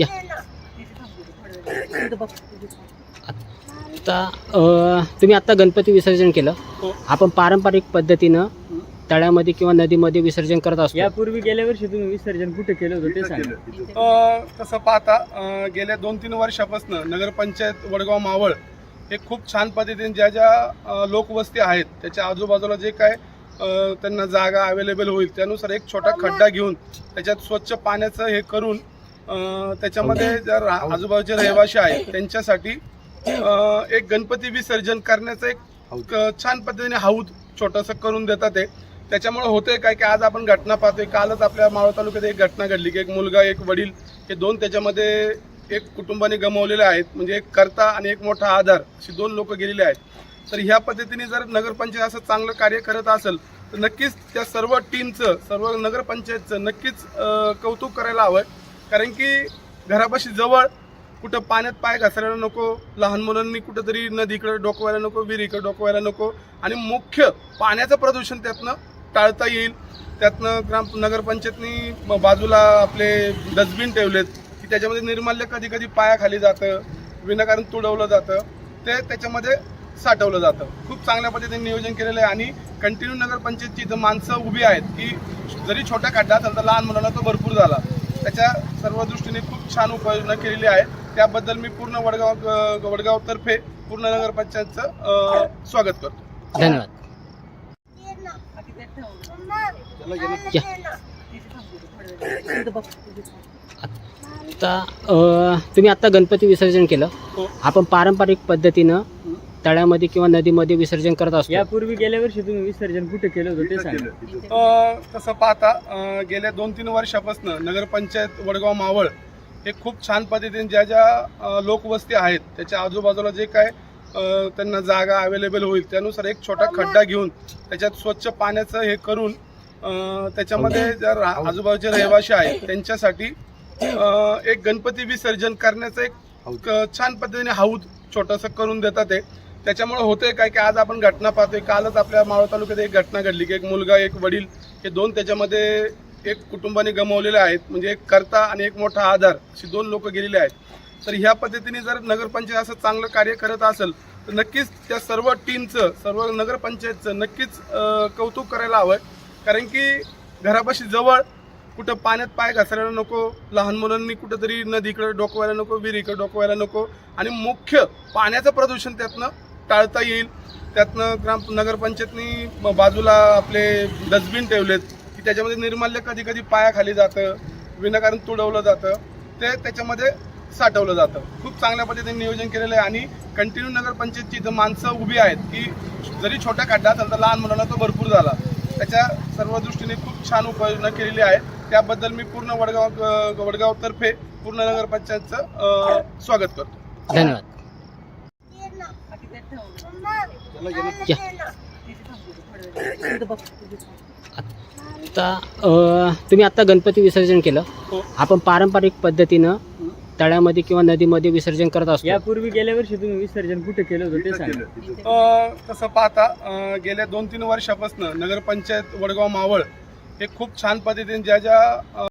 या. आता अ, तुम्ही आता गणपती विसर्जन केलं. हो. आपण पारंपरिक पद्धतीनं तळ्यामध्ये किंवा नदीमध्ये विसर्जन करत असतो. यापूर्वी गेल्या वर्षी तुम्ही विसर्जन कुठे केलं होतं ते सांगा. अ, तसं पाहता गेल्या दोन तीन वर्षापासून नगरपंचायत वडगाव मावळ हे खूप छान पद्धतीने ज्या ज्या लोकवस्ती आहेत त्याच्या आजूबाजूला जे काय त्यांना जागा अवेलेबल होईल त्यानुसार एक छोटा खड्डा घेऊन त्याच्यात स्वच्छ पाण्याचं हे करून त्याच्यामध्ये जर आजूबाजूचे रहिवासी आहेत त्यांच्यासाठी एक गणपती विसर्जन करण्याचं एक छान पद्धतीने हाऊद छोटंसं करून देतात ते. त्याच्यामुळे होतंय काय की आज आपण घटना पाहतोय. कालच आपल्या मावळ तालुक्यात एक घटना घडली की एक मुलगा एक वडील हे दोन त्याच्यामध्ये एक कुटुंबाने गमावलेले आहेत. म्हणजे एक करता आणि एक मोठा आधार अशी दोन लोक गेलेले आहेत. तर ह्या पद्धतीने जर नगरपंचायत असं चांगलं कार्य करत असेल तर नक्कीच त्या सर्व टीमचं सर्व नगरपंचायतचं नक्कीच कौतुक करायला हवं. कारण की घरापाशी जवळ कुठं पाण्यात पाय घसरायला नको लहान मुलांनी कुठंतरी नदीकडे डोकवायला नको विहिरीकडे डोकवायला नको आणि मुख्य पाण्याचं प्रदूषण त्यातनं टाळता येईल. त्यातनं ग्राम नगरपंचायतनी म- बाजूला आपले डस्टबिन ठेवलेत की त्याच्यामध्ये निर्माल्य कधी कधी पायाखाली जातं विनाकारण तुडवलं जातं ते त्याच्यामध्ये साठवलं जातं. खूप चांगल्या पद्धतीने नियोजन केलेलं आहे आणि कंटिन्यू नगरपंचायतची इथं माणसं उभी आहेत की जरी छोटा खड्डा असेल तर लहान मुलांना तो भरपूर झाला. त्याच्या सर्व दृष्टीने खूप छान उपाययोजना केलेली आहे. त्याबद्दल मी पूर्ण वडगाव वडगावतर्फे पूर्ण नगरपंचायतचं स्वागत करतो. धन्यवाद. आता तुम्ही आता गणपती विसर्जन केलं. हो. आपण पारंपरिक पद्धतीनं तळ्यामध्ये किंवा नदीमध्ये विसर्जन करत असतो. यापूर्वी गेल्या वर्षी तुम्ही विसर्जन कुठे केलं होतं ते सांगा. अ, तसं पाहता अ, गेल्या दोन तीन वर्षापासून नगरपंचायत वडगाव मावळ हे खूप छान पद्धतीने ज्या ज्या अ, लोकवस्ती आहेत त्याच्या आजूबाजूला जे काय अ, त्यांना जागा अवेलेबल होईल त्यानुसार एक छोटा खड्डा घेऊन त्याच्यात स्वच्छ पाण्याचं हे करून अ, त्याच्यामध्ये जर रा- आजूबाजूचे रहिवासी आहेत त्यांच्यासाठी अ, एक गणपती विसर्जन करण्याचं एक छान पद्धतीने हाऊद छोटंसं करून देतात ते. त्याच्यामुळे होतंय काय की आज आपण घटना पाहतोय. कालच आपल्या मावळ तालुक्यात एक घटना घडली की एक मुलगा एक वडील हे दोन त्याच्यामध्ये एक कुटुंबाने गमावलेले आहेत. म्हणजे एक कर्ता आणि एक मोठा आधार अशी दोन लोक गेलेले आहेत. तर ह्या पद्धतीने जर नगरपंचायत असं चांगलं कार्य करत असेल तर नक्कीच त्या सर्व टीमचं सर्व नगरपंचायतचं नक्कीच कौतुक करायला हवं कारण की घरापाशी जवळ कुठं पाण्यात पाय घासायला नको लहान मुलांनी कुठंतरी नदीकडे डोकवायला नको विहिरीकडे डोकवायला नको आणि मुख्य पाण्याचं प्रदूषण त्यातनं टाळता येईल. त्यातनं ग्राम नगरपंचायतनी बाजूला आपले डस्टबिन ठेवलेत की त्याच्यामध्ये निर्माल्य कधी कधी पायाखाली जातं विनाकारण तुडवलं जातं ते त्याच्यामध्ये साठवलं जातं. खूप चांगल्या पद्धतीने नियोजन केलेलं आहे आणि कंटिन्यू नगरपंचायतची इथं माणसं उभी आहेत की जरी छोटा खड्डा असेल तर लहान मुलांना तो भरपूर झाला. त्याच्या सर्व दृष्टीने खूप छान उपाययोजना केलेली आहे. त्याबद्दल मी पूर्ण वडगाव वडगावतर्फे पूर्ण नगरपंचायतचं स्वागत करतो. धन्यवाद. या आता तुम्ही आता गणपती विसर्जन केलं. हो. आपण पारंपरिक पद्धतीनं तळ्यामध्ये किंवा नदीमध्ये विसर्जन करत असतो. यापूर्वी गेल्या वर्षी तुम्ही विसर्जन कुठे केलं होतं ते सांगा. अ, तसं पाहता गेल्या दोन तीन वर्षापासून नगरपंचायत वडगाव मावळ हे खूप छान पद्धतीने ज्या ज्या